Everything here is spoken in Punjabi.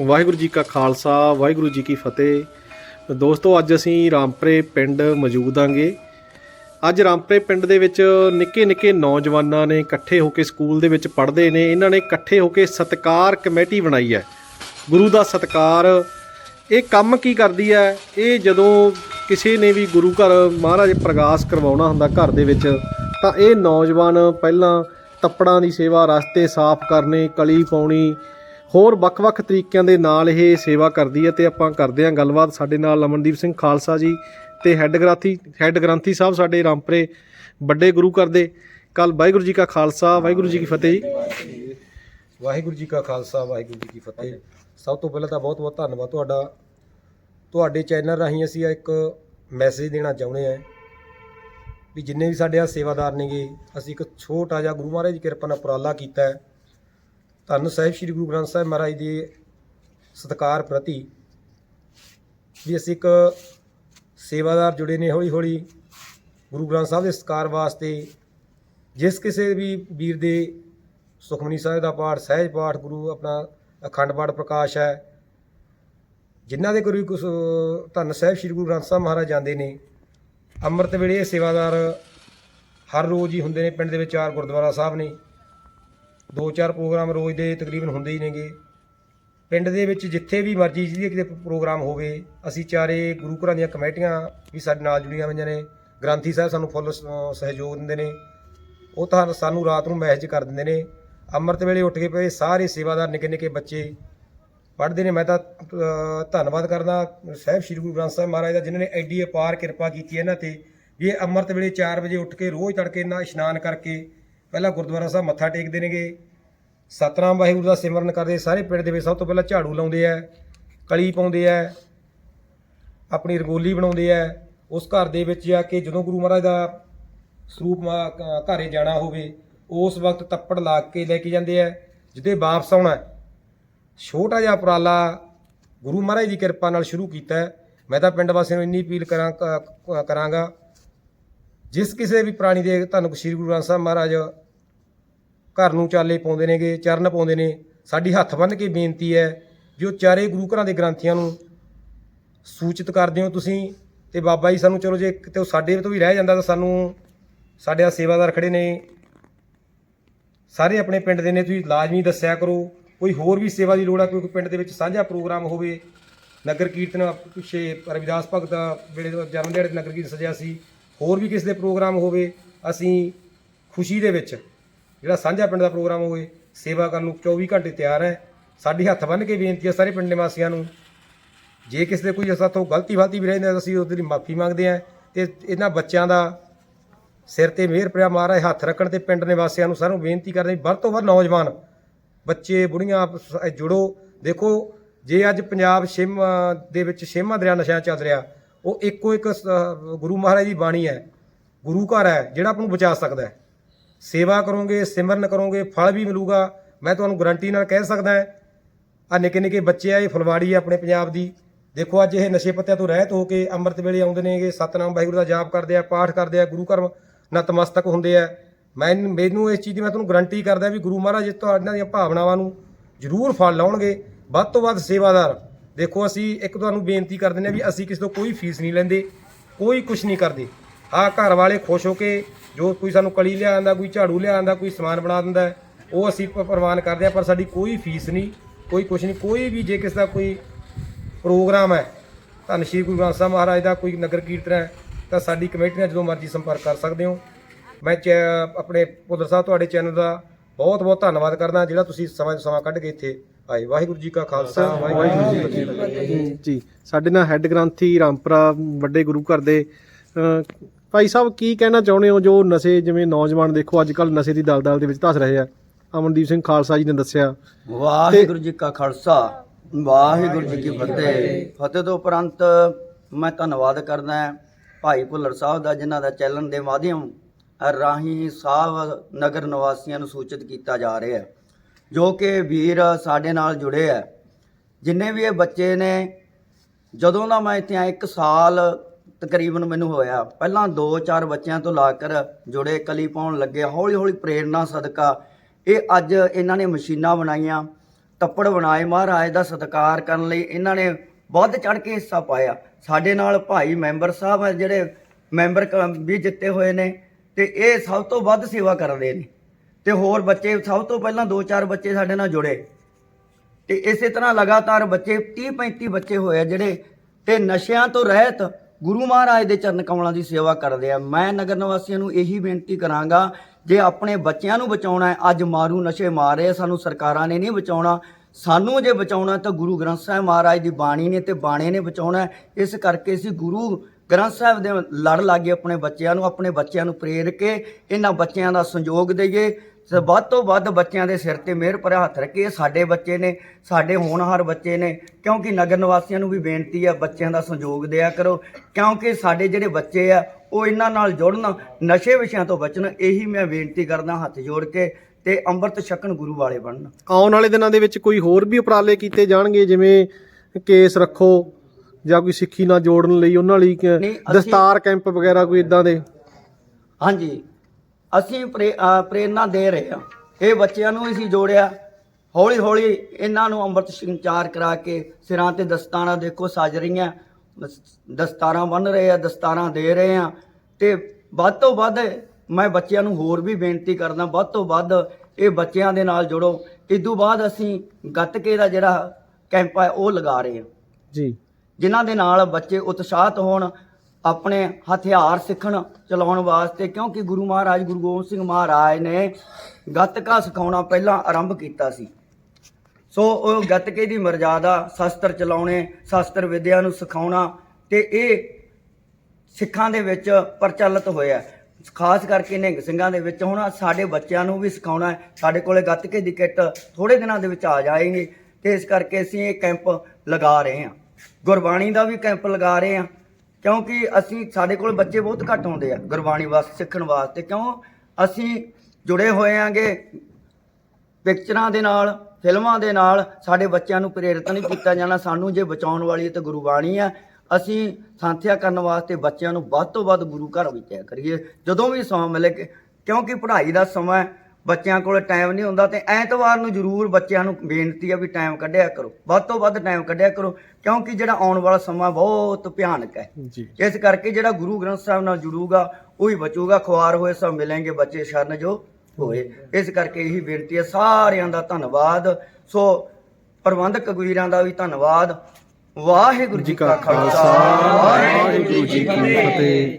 ਵਾਹਿਗੁਰੂ ਜੀ ਕਾ ਖਾਲਸਾ, ਵਾਹਿਗੁਰੂ ਜੀ ਕੀ ਫਤਿਹ। ਦੋਸਤੋ, ਅੱਜ ਅਸੀਂ ਰਾਮਪਰੇ ਪਿੰਡ ਮੌਜੂਦ ਆਂਗੇ। ਅੱਜ ਰਾਮਪਰੇ ਪਿੰਡ ਦੇ ਵਿੱਚ ਨਿੱਕੇ ਨਿੱਕੇ ਨੌਜਵਾਨਾਂ ਨੇ ਇਕੱਠੇ ਹੋ ਕੇ ਸਕੂਲ ਦੇ ਵਿੱਚ ਪੜ੍ਹਦੇ ਨੇ। ਇਹਨਾਂ ਨੇ ਇਕੱਠੇ ਹੋ ਕੇ ਸਤਕਾਰ ਕਮੇਟੀ ਬਣਾਈ ਹੈ। ਗੁਰੂ ਦਾ ਸਤਕਾਰ। ਇਹ ਕੰਮ ਕੀ ਕਰਦੀ ਹੈ? ਇਹ ਜਦੋਂ ਕਿਸੇ ਨੇ ਵੀ ਗੁਰੂ ਘਰ ਮਹਾਰਾਜ ਪ੍ਰਗਾਸ ਕਰਵਾਉਣਾ ਹੁੰਦਾ ਘਰ ਦੇ ਵਿੱਚ, ਤਾਂ ਇਹ ਨੌਜਵਾਨ ਪਹਿਲਾਂ ਤੱਪੜਾਂ ਦੀ ਸੇਵਾ, ਰਸਤੇ ਸਾਫ਼ ਕਰਨੇ, ਕਲੀ ਪਾਉਣੀ ਹੋਰ ਵੱਖ-ਵੱਖ ਤਰੀਕਿਆਂ ਦੇ ਨਾਲ ਇਹ ਸੇਵਾ ਕਰਦੀ ਹੈ ਤੇ ਆਪਾਂ ਕਰਦੇ ਹਾਂ ਗੱਲਬਾਤ। ਸਾਡੇ ਨਾਲ ਅਮਨਦੀਪ ਸਿੰਘ ਖਾਲਸਾ ਜੀ ਤੇ ਹੈੱਡ ਗ੍ਰੰਥੀ ਹੈੱਡ ਗ੍ਰੰਥੀ ਸਾਹਿਬ ਸਾਡੇ ਰਾਮਪਰੇ ਵੱਡੇ ਗੁਰੂ ਘਰ ਦੇ। ਕੱਲ ਵਾਹਿਗੁਰੂ ਜੀ ਕਾ ਖਾਲਸਾ, ਵਾਹਿਗੁਰੂ ਜੀ ਕੀ ਫਤਿਹ ਜੀ। ਵਾਹਿਗੁਰੂ ਜੀ ਕਾ ਖਾਲਸਾ, ਵਾਹਿਗੁਰੂ ਜੀ ਕੀ ਫਤਿਹ। ਸਭ ਤੋਂ ਪਹਿਲਾਂ ਤਾਂ ਬਹੁਤ ਬਹੁਤ ਧੰਨਵਾਦ ਤੁਹਾਡਾ। ਤੁਹਾਡੇ ਚੈਨਲ ਰਾਹੀਂ ਅਸੀਂ ਇੱਕ ਮੈਸੇਜ ਦੇਣਾ ਚਾਹੁੰਦੇ ਹਾਂ ਵੀ ਜਿੰਨੇ ਵੀ ਸਾਡੇ ਆ ਸੇਵਾਦਾਰ ਨੇਗੇ, ਅਸੀਂ ਇੱਕ ਛੋਟਾ ਜਿਹਾ ਗੁਰੂ ਮਹਾਰਾਜ ਦੀ ਕਿਰਪਾ ਨਾਲ ਉਪਰਾਲਾ ਕੀਤਾ ਹੈ। ਧੰਨ ਸਾਹਿਬ ਸ੍ਰੀ ਗੁਰੂ ਗ੍ਰੰਥ ਸਾਹਿਬ ਮਹਾਰਾਜ ਦੇ ਸਤਕਾਰ ਪ੍ਰਤੀ ਵੀ ਅਸੀਂ ਇੱਕ ਸੇਵਾਦਾਰ ਜੁੜੇ ਨੇ ਹੌਲੀ ਹੌਲੀ ਗੁਰੂ ਗ੍ਰੰਥ ਸਾਹਿਬ ਦੇ ਸਤਕਾਰ ਵਾਸਤੇ, ਜਿਸ ਕਿਸੇ ਵੀ ਵੀਰ ਦੇ ਸੁਖਮਨੀ ਸਾਹਿਬ ਦਾ ਪਾਠ, ਸਹਿਜ ਪਾਠ, ਗੁਰੂ ਆਪਣਾ ਅਖੰਡ ਪਾਠ ਪ੍ਰਕਾਸ਼ ਹੈ, ਜਿਨ੍ਹਾਂ ਦੇ ਗੁਰੂ ਕੁਸ ਧੰਨ ਸਾਹਿਬ ਸ੍ਰੀ ਗੁਰੂ ਗ੍ਰੰਥ ਸਾਹਿਬ ਮਹਾਰਾਜ ਜਾਂਦੇ ਨੇ, ਅੰਮ੍ਰਿਤ ਵੇਲੇ ਸੇਵਾਦਾਰ ਹਰ ਰੋਜ਼ ਹੀ ਹੁੰਦੇ ਨੇ, ਪਿੰਡ ਦੇ ਵਿੱਚ ਚਾਰ ਗੁਰਦੁਆਰਾ ਸਾਹਿਬ ਨੇ। ਦੋ ਚਾਰ ਪ੍ਰੋਗਰਾਮ ਰੋਜ਼ ਦੇ ਤਕਰੀਬਨ ਹੁੰਦੇ ਹੀ ਨੇਗੇ। ਪਿੰਡ ਦੇ ਵਿੱਚ ਜਿੱਥੇ ਵੀ ਮਰਜ਼ੀ ਜਿਹਦੇ ਕਿਤੇ ਪ੍ਰੋਗਰਾਮ ਹੋਵੇ, ਅਸੀਂ ਚਾਰੇ ਗੁਰੂ ਘਰਾਂ ਦੀਆਂ ਕਮੇਟੀਆਂ ਵੀ ਸਾਡੇ ਨਾਲ ਜੁੜੀਆਂ ਹੋਈਆਂ ਨੇ। ਗ੍ਰੰਥੀ ਸਾਹਿਬ ਸਾਨੂੰ ਫੁੱਲ ਸ- ਸਹਿਯੋਗ ਦਿੰਦੇ ਨੇ। ਉਹ ਤਾਂ ਸਾਨੂੰ ਰਾਤ ਨੂੰ ਮੈਸੇਜ ਕਰ ਦਿੰਦੇ ਨੇ। ਅੰਮ੍ਰਿਤ ਵੇਲੇ ਉੱਠ ਕੇ ਪਏ ਸਾਰੇ ਸੇਵਾਦਾਰ ਨਿੱਕੇ ਨਿੱਕੇ ਬੱਚੇ ਪੜ੍ਹਦੇ ਨੇ। ਮੈਂ ਤਾਂ ਧੰਨਵਾਦ ਕਰਦਾ ਸਾਹਿਬ ਸ੍ਰੀ ਗੁਰੂ ਗ੍ਰੰਥ ਸਾਹਿਬ ਮਹਾਰਾਜ ਦਾ, ਜਿਨ੍ਹਾਂ ਨੇ ਐਡੀ ਅਪਾਰ ਕਿਰਪਾ ਕੀਤੀ ਹੈ ਇਹਨਾਂ ਤੇ, ਵੀ ਇਹ ਅੰਮ੍ਰਿਤ ਵੇਲੇ 4 ਵਜੇ ਉੱਠ ਕੇ ਰੋਜ਼ ਤੜਕੇ ਨਾਲ ਇਸ਼ਨਾਨ ਕਰਕੇ ਪਹਿਲਾਂ ਗੁਰਦੁਆਰਾ ਸਾਹਿਬ ਮੱਥਾ ਟੇਕਦੇ ਨੇਗੇ। ਸਤਨਾਮ ਵਾਹਿਗੁਰੂ ਦਾ ਸਿਮਰਨ ਕਰਦੇ ਸਾਰੇ ਪਿੰਡ ਦੇ ਵਿੱਚ ਸਭ ਤੋਂ ਪਹਿਲਾਂ ਝਾੜੂ ਲਾਉਂਦੇ ਆ, ਕਲੀ ਪਾਉਂਦੇ ਆ, ਆਪਣੀ ਰੰਗੋਲੀ ਬਣਾਉਂਦੇ ਆ। ਉਸ ਘਰ ਦੇ ਵਿੱਚ ਜਾ ਕੇ ਜਦੋਂ ਗੁਰੂ ਮਹਾਰਾਜ ਦਾ ਸਰੂਪ ਮਾ- ਘਰੇ ਜਾਣਾ ਹੋਵੇ, ਉਸ ਵਕਤ ਤੱਪੜ ਲਾ ਕੇ ਲੈ ਕੇ ਜਾਂਦੇ ਆ ਜਿੱਦੇ ਵਾਪਸ ਆਉਣਾ ਛੋਟਾ ਜਿਹਾ ਉਪਰਾਲਾ ਗੁਰੂ ਮਹਾਰਾਜ ਦੀ ਕਿਰਪਾ ਨਾਲ ਸ਼ੁਰੂ ਕੀਤਾ ਮੈਂ ਤਾਂ ਪਿੰਡ ਵਾਸੀਆਂ ਨੂੰ ਇੰਨੀ ਅਪੀਲ ਕਰਾਂ ਕ- ਕਰਾਂਗਾ, ਜਿਸ ਕਿਸੇ ਵੀ ਪ੍ਰਾਣੀ ਦੇ ਤੁਹਾਨੂੰ ਸ੍ਰੀ ਗੁਰੂ ਗ੍ਰੰਥ ਸਾਹਿਬ ਮਹਾਰਾਜ ਘਰ ਨੂੰ ਚਾਲੇ ਪਾਉਂਦੇ ਨੇਗੇ, ਚਰਨ ਪਾਉਂਦੇ ਨੇ। ਸਾਡੀ ਹੱਥ ਬੰਨ੍ਹ ਕੇ ਬੇਨਤੀ ਹੈ ਜੋ ਚਾਰੇ ਗੁਰੂ ਘਰਾਂ ਦੇ ਗ੍ਰੰਥੀਆਂ ਨੂੰ ਸੂਚਿਤ ਕਰਦੇ ਹੋ ਤੁਸੀਂ ਤੇ ਬਾਬਾ ਜੀ ਸਾਨੂੰ ਚਲੋ ਜੇ ਕਿਤੇ ਉਹ ਸਾਡੇ ਤੋਂ ਵੀ ਰਹਿ ਜਾਂਦਾ ਤਾਂ ਸਾਨੂੰ ਸਾਡੇ ਸੇਵਾਦਾਰ ਖੜੇ ਨੇ। ਸਾਰੇ ਆਪਣੇ ਪਿੰਡ ਦੇ ਨੇ, ਤੁਸੀਂ ਲਾਜ਼ਮੀ ਦੱਸਿਆ ਕਰੋ। ਕੋਈ ਹੋਰ ਵੀ ਸੇਵਾ ਦੀ ਲੋੜ ਆ, ਕੋਈ ਪਿੰਡ ਦੇ ਵਿੱਚ ਸਾਂਝਾ ਪ੍ਰੋਗਰਾਮ ਹੋਵੇ। ਨਗਰ ਕੀਰਤਨ ਪਿੱਛੇ ਰਵਿਦਾਸ ਭਗਤ ਦਾ ਵੇਲੇ ਜਨਮ ਦਿਹਾੜੇ ਨਗਰ ਕੀਰਤਨ ਸਜਿਆ ਸੀ। ਹੋਰ ਵੀ ਕਿਸੇ ਦੇ ਪ੍ਰੋਗਰਾਮ ਹੋਵੇ, ਅਸੀਂ ਖੁਸ਼ੀ ਦੇ ਵਿੱਚ ਜਿਹੜਾ ਸਾਂਝਾ ਪਿੰਡ ਦਾ ਪ੍ਰੋਗਰਾਮ ਹੋਵੇ, ਸੇਵਾ ਕਰਨ ਨੂੰ 24 ਘੰਟੇ ਤਿਆਰ ਹੈ। ਸਾਡੀ ਹੱਥ ਬੰਨ੍ਹ ਕੇ ਬੇਨਤੀ ਹੈ ਸਾਰੇ ਪਿੰਡ ਨਿਵਾਸੀਆਂ ਨੂੰ, ਜੇ ਕਿਸੇ ਦੇ ਕੋਈ ਸਾਥੋਂ ਗਲਤੀ ਫਾਤੀ ਵੀ ਰਹਿੰਦੀ ਅਸੀਂ ਉਹਦੇ ਲਈ ਮਾਫੀ ਮੰਗਦੇ ਹਾਂ ਤੇ ਇਹਨਾਂ ਬੱਚਿਆਂ ਦਾ ਸਿਰ ਤੇ ਮਿਹਰ ਪਿਆ ਮਹਾਰਾਜ ਹੱਥ ਰੱਖਣ ਤੇ ਪਿੰਡ ਨਿਵਾਸੀਆਂ ਨੂੰ ਸਾਰਿਆਂ ਨੂੰ ਬੇਨਤੀ ਕਰਦੇ ਵੱਧ ਤੋਂ ਵੱਧ ਨੌਜਵਾਨ, ਬੱਚੇ, ਬੁੜੀਆਂ ਜੁੜੋ। ਦੇਖੋ, ਜੇ ਅੱਜ ਪੰਜਾਬ ਛੇਮ, ਦੇ ਵਿੱਚ ਛੇਵਾਂ ਦਰਿਆ ਨਸ਼ਿਆਂ ਚੱਲ ਰਿਹਾ, ਉਹ ਇੱਕੋ ਇੱਕ ਸ- ਗੁਰੂ ਮਹਾਰਾਜ ਦੀ ਬਾਣੀ ਹੈ, ਗੁਰੂ ਘਰ ਹੈ, ਜਿਹੜਾ ਆਪ ਨੂੰ ਬਚਾ ਸਕਦਾ ਹੈ। ਸੇਵਾ ਕਰੋਗੇ, ਸਿਮਰਨ ਕਰੋਗੇ, ਫਲ ਵੀ ਮਿਲੂਗਾ। ਮੈਂ ਤੁਹਾਨੂੰ ਗਰੰਟੀ ਨਾਲ ਕਹਿ ਸਕਦਾ ਹਾਂ ਆ ਨਿੱਕੇ ਨਿੱਕੇ ਬੱਚੇ ਆ, ਇਹ ਫੁਲਵਾੜੀ ਆ ਆਪਣੇ ਪੰਜਾਬ ਦੀ। ਦੇਖੋ ਅੱਜ ਇਹ ਨਸ਼ੇ ਪੱਤਿਆਂ ਤੋਂ ਰਹਿਤ ਹੋ ਕੇ ਅੰਮ੍ਰਿਤ ਵੇਲੇ ਆਉਂਦੇ ਨੇਗੇ ਸਤਨਾਮ ਵਾਹਿਗੁਰੂ ਦਾ ਜਾਪ ਕਰਦੇ ਆ, ਪਾਠ ਕਰਦੇ ਆ, ਗੁਰੂ ਘਰ ਨਤਮਸਤਕ ਹੁੰਦੇ ਆ। ਮੈਂ ਮੈਨੂੰ ਇਸ ਚੀਜ਼ ਦੀ ਮੈਂ ਤੁਹਾਨੂੰ ਗਰੰਟੀ ਕਰਦਾ ਵੀ ਗੁਰੂ ਮਹਾਰਾਜ ਤੁਹਾਡੀਆਂ ਦੀਆਂ ਭਾਵਨਾਵਾਂ ਨੂੰ ਜ਼ਰੂਰ ਫਲ ਲਾਉਣਗੇ। ਵੱਧ ਤੋਂ ਵੱਧ ਸੇਵਾਦਾਰ। ਦੇਖੋ ਅਸੀਂ ਇੱਕ ਤੁਹਾਨੂੰ ਬੇਨਤੀ ਕਰ ਦਿੰਦੇ ਆ ਵੀ ਅਸੀਂ ਕਿਸੇ ਤੋਂ ਕੋਈ ਫੀਸ ਨਹੀਂ ਲੈਂਦੇ, ਕੋਈ ਕੁਝ ਨਹੀਂ ਕਰਦੇ। ਆ ਘਰ ਵਾਲੇ ਖੁਸ਼ ਹੋ ਕੇ ਜੋ ਕੋਈ ਸਾਨੂੰ ਕਲੀ ਲਿਆ ਆਂਦਾ ਕੋਈ ਝਾੜੂ ਲਿਆ ਆਂਦਾ ਕੋਈ ਸਮਾਨ ਬਣਾ ਦਿੰਦਾ ਉਹ ਅਸੀਂ ਪ੍ਰਵਾਨ ਕਰਦੇ ਆ ਪਰ ਸਾਡੀ ਕੋਈ ਫੀਸ ਨਹੀਂ ਕੋਈ ਕੁਝ ਨਹੀਂ ਕੋਈ ਵੀ ਜੇ ਕਿਸੇ ਦਾ ਕੋਈ ਪ੍ਰੋਗਰਾਮ ਹੈ ਧੰਨ ਸ਼੍ਰੀ ਗੁਰੂ ਗ੍ਰੰਥ ਸਾਹਿਬ ਮਹਾਰਾਜ ਦਾ ਕੋਈ ਨਗਰ ਕੀਰਤਨ ਹੈ ਤਾਂ ਸਾਡੀ ਕਮੇਟੀ ਨਾਲ ਜਦੋਂ ਮਰਜ਼ੀ ਸੰਪਰਕ ਕਰ ਸਕਦੇ ਹੋ। ਮੈਂ ਚੈ- ਆਪਣੇ ਪੁੱਤਰ ਸਾਹਿਬ ਤੁਹਾਡੇ ਚੈਨਲ ਦਾ ਬਹੁਤ ਬਹੁਤ ਧੰਨਵਾਦ ਕਰਦਾ ਜਿਹੜਾ ਤੁਸੀਂ ਸਮਾਂ ਸਮਾਂ ਕੱਢ ਕੇ ਇੱਥੇ ਆਏ। ਵਾਹਿਗੁਰੂ ਜੀ ਕਾ ਖਾਲਸਾ ਵਾਹਿਗੁਰੂ ਜੀ ਕੀ ਫਤਿਹ। ਜੀ ਸਾਡੇ ਨਾਲ ਹੈੱਡ ਗ੍ਰੰਥੀ ਰਾਮਪੁਰਾ ਵੱਡੇ ਗੁਰੂ ਘਰ ਦੇ ਭਾਈ ਸਾਹਿਬ ਕੀ ਕਹਿਣਾ ਚਾਹੁੰਦੇ ਹੋ ਜੋ ਨਸ਼ੇ ਜਿਵੇਂ ਨੌਜਵਾਨ ਦੇਖੋ ਅੱਜ ਕੱਲ ਨਸ਼ੇ ਦੀ ਦਲਦਲ ਦੇ ਵਿੱਚ ਧਸ ਰਹੇ ਆ? ਅਮਨਦੀਪ ਸਿੰਘ ਖਾਲਸਾ ਜੀ ਨੇ ਦੱਸਿਆ। ਵਾਹਿਗੁਰੂ ਜੀ ਕਾ ਖਾਲਸਾ ਵਾਹਿਗੁਰੂ ਜੀ ਕੀ ਫਤਿਹ। ਫਤਿਹ। ਤੋਂ ਉਪਰੰਤ ਮੈਂ ਧੰਨਵਾਦ ਕਰਦਾ ਹਾਂ ਭਾਈ ਭੁੱਲਰ ਸਾਹਿਬ ਦਾ ਜਿਨ੍ਹਾਂ ਦਾ ਚੱਲਣ ਦੇ ਮਾਧਿਅਮ ਰਾਹੀਂ ਸਾਹਿਬ ਨਗਰ ਨਿਵਾਸੀਆਂ ਨੂੰ ਸੂਚਿਤ ਕੀਤਾ ਜਾ ਰਿਹਾ ਹੈ ਜੋ ਕਿ ਵੀਰ ਸਾਡੇ ਨਾਲ ਜੁੜੇ ਹੈ। ਜਿੰਨੇ ਵੀ ਇਹ ਬੱਚੇ ਨੇ ਜਦੋਂ ਦਾ ਮੈਂ ਇੱਥੇ ਆਇਆ ਇੱਕ ਸਾਲ ਤਕਰੀਬਨ ਮੈਨੂੰ ਹੋਇਆ। ਪਹਿਲਾਂ 2-4 ਬੱਚਿਆਂ ਤੋਂ ਲਾ ਕਰ ਜੁੜੇ ਕਲੀ ਪਾਉਣ ਲੱਗੇ। ਹੌਲੀ ਹੌਲੀ ਪ੍ਰੇਰਣਾ, ਸਦਕਾ। ਇਹ ਅੱਜ ਇਹਨਾਂ ਨੇ ਮਸ਼ੀਨਾਂ ਬਣਾਈਆਂ। ਤੱਪੜ ਬਣਾਏ। ਮਹਾਰਾਜ ਦਾ ਸਤਿਕਾਰ ਕਰਨ ਲਈ ਇਹਨਾਂ ਨੇ ਵੱਧ ਚੜ ਕੇ ਹਿੱਸਾ ਪਾਇਆ। ਸਾਡੇ ਨਾਲ ਭਾਈ ਮੈਂਬਰ ਸਾਹਿਬ ਆ ਜਿਹੜੇ ਮੈਂਬਰ ਕ- ਵੀ ਜਿੱਤੇ ਹੋਏ ਨੇ ਤੇ ਇਹ ਸਭ ਤੋਂ ਵੱਧ ਸੇਵਾ ਕਰਦੇ ਨੇ। ਤੇ ਹੋਰ ਬੱਚੇ ਸਭ ਤੋਂ ਪਹਿਲਾਂ ਦੋ ਚਾਰ ਬੱਚੇ ਸਾਡੇ ਨਾਲ ਜੁੜੇ। ਤੇ ਇਸੇ ਤਰ੍ਹਾਂ ਲਗਾਤਾਰ ਬੱਚੇ 30 35 ਬੱਚੇ ਹੋਏ ਜਿਹੜੇ। ਤੇ ਨਸ਼ਿਆਂ ਤੋਂ ਰਹਿਤ ਗੁਰੂ ਮਹਾਰਾਜ ਦੇ ਚਰਨ ਕਮਲਾਂ ਦੀ ਸੇਵਾ ਕਰਦੇ ਆ। ਮੈਂ ਨਗਰ ਨਿਵਾਸੀਆਂ ਨੂੰ ਇਹੀ ਬੇਨਤੀ ਕਰਾਂਗਾ, ਜੇ ਆਪਣੇ ਬੱਚਿਆਂ ਨੂੰ ਬਚਾਉਣਾ ਹੈ, ਅੱਜ ਮਾਰੂ ਨਸ਼ੇ ਮਾਰ ਰਹੇ ਸਾਨੂੰ ਸਰਕਾਰਾਂ ਨੇ ਨਹੀਂ ਬਚਾਉਣਾ। ਸਾਨੂੰ ਜੇ ਬਚਾਉਣਾ ਤਾਂ ਗੁਰੂ ਗ੍ਰੰਥ ਸਾਹਿਬ ਮਹਾਰਾਜ ਦੀ ਬਾਣੀ ਨੇ ਤੇ ਬਾਣੇ ਨੇ ਬਚਾਉਣਾ ਇਸ ਕਰਕੇ ਅਸੀਂ ਗੁਰੂ ਗ੍ਰੰਥ ਸਾਹਿਬ ਦੇ ਲੜ ਲਾਗੇ ਆਪਣੇ ਬੱਚਿਆਂ ਨੂੰ, ਆਪਣੇ ਬੱਚਿਆਂ ਨੂੰ ਪ੍ਰੇਰ ਕੇ, ਇਹਨਾਂ ਬੱਚਿਆਂ ਦਾ ਸੰਯੋਗ ਦਈਏ। ਵੱਧ ਤੋਂ ਵੱਧ ਬੱਚਿਆਂ ਦੇ ਸਿਰ ਤੇ ਮਿਹਰ ਭਰਿਆ ਹੱਥ ਰੱਖੀਏ ਇਹ ਸਾਡੇ ਬੱਚੇ ਨੇ ਸਾਡੇ ਹੋਣਹਾਰ ਬੱਚੇ ਨੇ। ਕਿਉਂਕਿ ਨਗਰ ਨਿਵਾਸੀਆਂ ਨੂੰ ਵੀ ਬੇਨਤੀ ਆ ਬੱਚਿਆਂ ਦਾ ਸੰਯੋਗ ਦਿਆ ਕਰੋ। ਕਿਉਂਕਿ ਸਾਡੇ ਜਿਹੜੇ ਬੱਚੇ ਆ ਉਹ ਇਹਨਾਂ ਨਾਲ ਜੁੜਨ ਨਸ਼ੇ ਵਿਸ਼ਿਆਂ ਤੋਂ ਬਚਣ ਇਹੀ ਮੈਂ ਬੇਨਤੀ ਕਰਦਾ ਹੱਥ ਜੋੜ ਕੇ ਤੇ ਅੰਮ੍ਰਿਤ ਛਕਣ ਗੁਰੂ ਵਾਲੇ ਬਣਨ। ਆਉਣ ਵਾਲੇ ਦਿਨਾਂ ਦੇ ਵਿੱਚ ਕੋਈ ਹੋਰ ਵੀ ਉਪਰਾਲੇ ਕੀਤੇ ਜਾਣਗੇ? ਜਿਵੇਂ ਕੇਸ ਰੱਖੋ ਜਾਂ ਕੋਈ ਸਿੱਖੀ ਨਾਲ ਜੋੜਨ ਲਈ ਉਹਨਾਂ ਲਈ ਦਸਤਾਰ ਕੈਂਪ ਵਗੈਰਾ ਕੋਈ ਇਦਾਂ ਦੇ? ਹਾਂਜੀ। ਅਸੀਂ ਪ੍ਰੇ- ਪ੍ਰੇਰਨਾ ਦੇ ਰਹੇ ਹਾਂ। ਇਹ ਬੱਚਿਆਂ ਨੂੰ ਅਸੀਂ ਜੋੜਿਆ। ਹੌਲੀ ਹੌਲੀ ਇਹਨਾਂ ਨੂੰ ਅੰਮ੍ਰਿਤ ਸੰਚਾਰ ਕਰਾ ਕੇ ਸਿਰਾਂ ਤੇ ਦਸਤਾਰਾਂ ਦੇਖੋ ਸਜ ਰਹੀਆਂ। ਦਸ- ਦਸਤਾਰਾਂ ਬੰਨ ਰਹੇ ਆ ਦਸਤਾਰਾਂ ਦੇ ਰਹੇ ਆ। ਤੇ ਵੱਧ ਤੋਂ ਵੱਧ ਮੈਂ ਬੱਚਿਆਂ ਨੂੰ ਹੋਰ ਵੀ ਬੇਨਤੀ ਕਰਦਾ ਵੱਧ ਤੋਂ ਵੱਧ ਇਹ ਬੱਚਿਆਂ ਦੇ ਨਾਲ ਜੁੜੋ। ਇਦੋਂ ਬਾਅਦ ਅਸੀਂ ਗੱਤਕੇ ਦਾ ਜਿਹੜਾ ਕੈਂਪ ਹੈ ਉਹ ਲਗਾ ਰਹੇ ਹਾਂ। ਜੀ। ਜਿਨ੍ਹਾਂ ਦੇ ਨਾਲ ਬੱਚੇ ਉਤਸ਼ਾਹਤ ਹੋਣ ਆਪਣੇ ਹਥਿਆਰ ਸਿੱਖਣ ਚਲਾਉਣ ਵਾਸਤੇ, ਕਿਉਂਕਿ ਗੁਰੂ ਮਹਾਰਾਜ, ਗੁਰੂ ਗੋਬਿੰਦ ਸਿੰਘ ਮਹਾਰਾਜ ਨੇ ਗੱਤਕਾ ਸਿਖਾਉਣਾ ਪਹਿਲਾਂ ਆਰੰਭ ਕੀਤਾ ਸੀ। ਸੋ ਉਹ ਗੱਤਕੇ ਦੀ ਮਰਜ਼ਾਦਾ ਸ਼ਸਤਰ ਚਲਾਉਣੇ, ਸ਼ਸਤਰ ਵਿਦਿਆ ਨੂੰ ਸਿਖਾਉਣਾ ਤੇ ਇਹ ਸਿੱਖਾਂ ਦੇ ਵਿੱਚ ਪ੍ਰਚਲਿਤ ਹੋਇਆ। ਖਾਸ ਕਰਕੇ ਨਿਹੰਗ ਸਿੰਘਾਂ ਦੇ ਵਿੱਚ ਹੁਣ ਸਾਡੇ ਬੱਚਿਆਂ ਨੂੰ ਵੀ ਸਿਖਾਉਣਾ ਹੈ। ਸਾਡੇ ਕੋਲੇ ਗੱਤਕੇ ਦੀ ਕਿੱਟ ਥੋੜੇ ਦਿਨਾਂ ਦੇ ਵਿੱਚ ਆ ਜਾਏਗੀ ਤੇ ਇਸ ਕਰਕੇ ਅਸੀਂ ਇਹ ਕੈਂਪ ਲਗਾ ਰਹੇ ਹਾਂ। ਗੁਰਬਾਣੀ ਦਾ ਵੀ ਕੈਂਪ ਲਗਾ ਰਹੇ ਹਾਂ। ਕਿਉਂਕਿ ਅਸੀਂ ਸਾਡੇ ਕੋਲ ਬੱਚੇ ਬਹੁਤ ਘੱਟ ਆਉਂਦੇ ਆ ਗੁਰਬਾਣੀ ਵਾਸਤੇ, ਸਿੱਖਣ ਵਾਸਤੇ। ਕਿਉਂ? ਅਸੀਂ ਜੁੜੇ ਹੋਏ ਆਂਗੇ ਪਿਕਚਰਾਂ ਦੇ ਨਾਲ, ਫਿਲਮਾਂ ਦੇ ਨਾਲ। ਸਾਡੇ ਬੱਚਿਆਂ ਨੂੰ ਪ੍ਰੇਰਿਤ ਨਹੀਂ ਕੀਤਾ ਜਾਣਾ। ਸਾਨੂੰ ਜੇ ਬਚਾਉਣ ਵਾਲੀ ਤਾਂ ਗੁਰਬਾਣੀ ਆ। ਅਸੀਂ ਸੰਥਿਆ ਕਰਨ ਵਾਸਤੇ ਬੱਚਿਆਂ ਨੂੰ ਵੱਧ ਤੋਂ ਵੱਧ ਗੁਰੂ ਘਰ ਵਿੱਚ ਆਇਆ ਕਰੀਏ। ਜਦੋਂ ਵੀ ਸਮਾਂ ਮਿਲੇ ਕਿਉਂਕਿ ਪੜ੍ਹਾਈ ਦਾ ਸਮਾਂ ਬੱਚਿਆਂ ਕੋਲ ਟਾਈਮ ਨਹੀਂ ਹੁੰਦਾ ਤੇ ਐਤਵਾਰ ਨੂੰ ਜ਼ਰੂਰ ਬੱਚਿਆਂ ਨੂੰ ਬੇਨਤੀ ਆ ਵੀ ਟਾਈਮ ਕੱਢਿਆ ਕਰੋ। ਵੱਧ ਤੋਂ ਵੱਧ ਟਾਈਮ ਕੱਢਿਆ ਕਰੋ ਕਿਉਂਕਿ ਜਿਹੜਾ ਆਉਣ ਵਾਲਾ ਸਮਾਂ ਬਹੁਤ ਭਿਆਨਕ ਹੈ। ਇਸ ਕਰਕੇ ਜਿਹੜਾ ਗੁਰੂ ਗ੍ਰੰਥ ਸਾਹਿਬ ਨਾਲ ਜੁੜੂਗਾ ਉਹ ਹੀ ਬਚੂਗਾ ਖੁਆਰ ਹੋਏ ਸਭ ਮਿਲਣਗੇ ਬੱਚੇ ਸ਼ਰਨ ਜੋ ਹੋਏ। ਇਸ ਕਰਕੇ ਇਹੀ ਬੇਨਤੀ ਹੈ ਸਾਰਿਆਂ ਦਾ ਧੰਨਵਾਦ। ਸੋ ਪ੍ਰਬੰਧਕ ਵੀਰਾਂ ਦਾ ਵੀ ਧੰਨਵਾਦ। ਵਾਹਿਗੁਰੂ ਜੀ ਕਾ ਖਾਲਸਾ ਵਾਹਿਗੁਰੂ ਜੀ ਕੀ ਫਤਿਹ।